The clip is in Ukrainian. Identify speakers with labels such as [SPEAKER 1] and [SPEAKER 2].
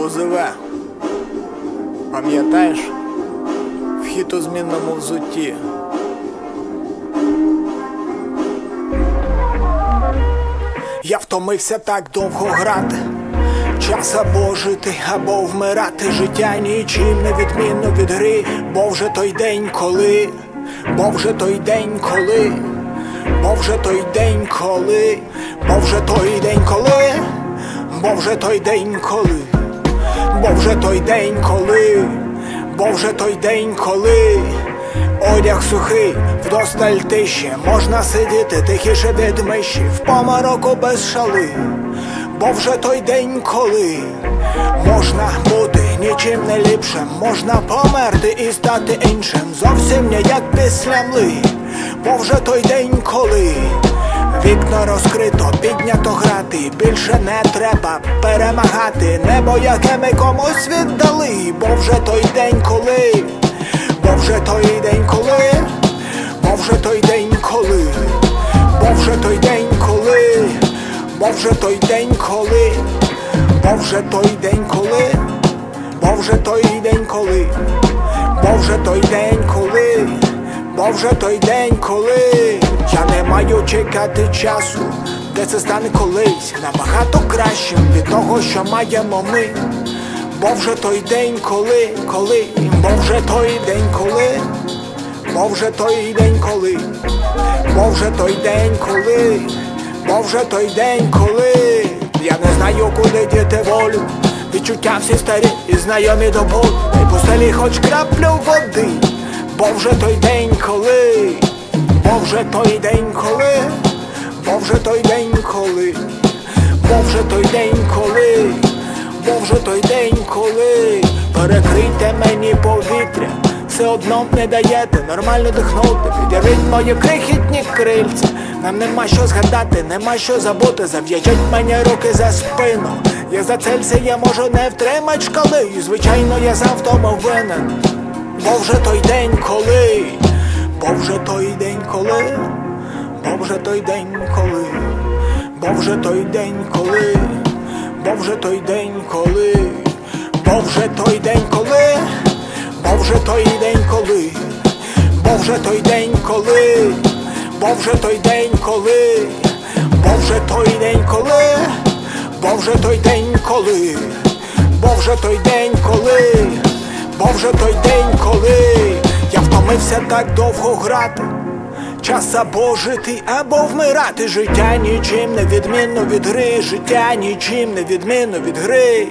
[SPEAKER 1] ОЗВ. Пам'ятаєш? Вхід у змінному взутті. Я втомився так довго грати. Час або жити, або вмирати. Життя нічим не відмінно від гри, бо вже той день, коли, бо вже той день, коли, бо вже той день, коли, бо вже той день, коли, бо вже той день, коли, бо вже той день, коли, бо вже той день, коли. Одяг сухий, вдосталь тиші, можна сидіти тихіше від миші, в помароку без шали, бо вже той день, коли можна бути нічим не ліпшим, можна померти і стати іншим, зовсім не як після мли, бо вже той день, коли вікна розкрито, піднято грати, більше не треба перемагати, небо, яке ми комусь віддали, бо вже той день, коли. Бо вже той день, коли, бо вже той день, коли, бо вже той день, коли, бо вже той день, коли, бо вже той день, коли, бо вже той день, коли, бо вже той день, коли, бо вже той день, коли я не маю чекати часу, де це стане колись набагато кращим від того, що маємо ми. Бо вже той день, коли, коли, бо вже той день, коли, бо вже той день, коли, бо вже той день, коли, бо вже той день, коли я не знаю, куди діти волю. Відчуття всі старі і знайомі до болю І пустелі хоч краплю води, бо вже той день, коли, бо вже той день, коли, бо вже той день, коли, бо вже той день, коли. Бо вже той день, коли перекрийте мені повітря, все одно не даєте нормально дихнути. Підірвіть мої крихітні крильця. Нам нема що згадати, нема що забути. Зав'яжіть мені руки за спину. Я за цельця я можу не втримать шкали. І звичайно, я завтому винен. Бо вже той день, коли, вже той день, коли, бо вже той день, коли, бо вже той день, коли. Бо вже той день, коли, бо вже той день, коли, бо вже той день, коли, бо вже той день, коли, бо вже той день, коли, бо вже той день, коли, бо вже той день, коли, бо вже той день, коли, бо вже той день, коли я так довго грати. Час або жити, або вмирати. Життя нічим не відмінно від гри, життя нічим не відмінно від гри.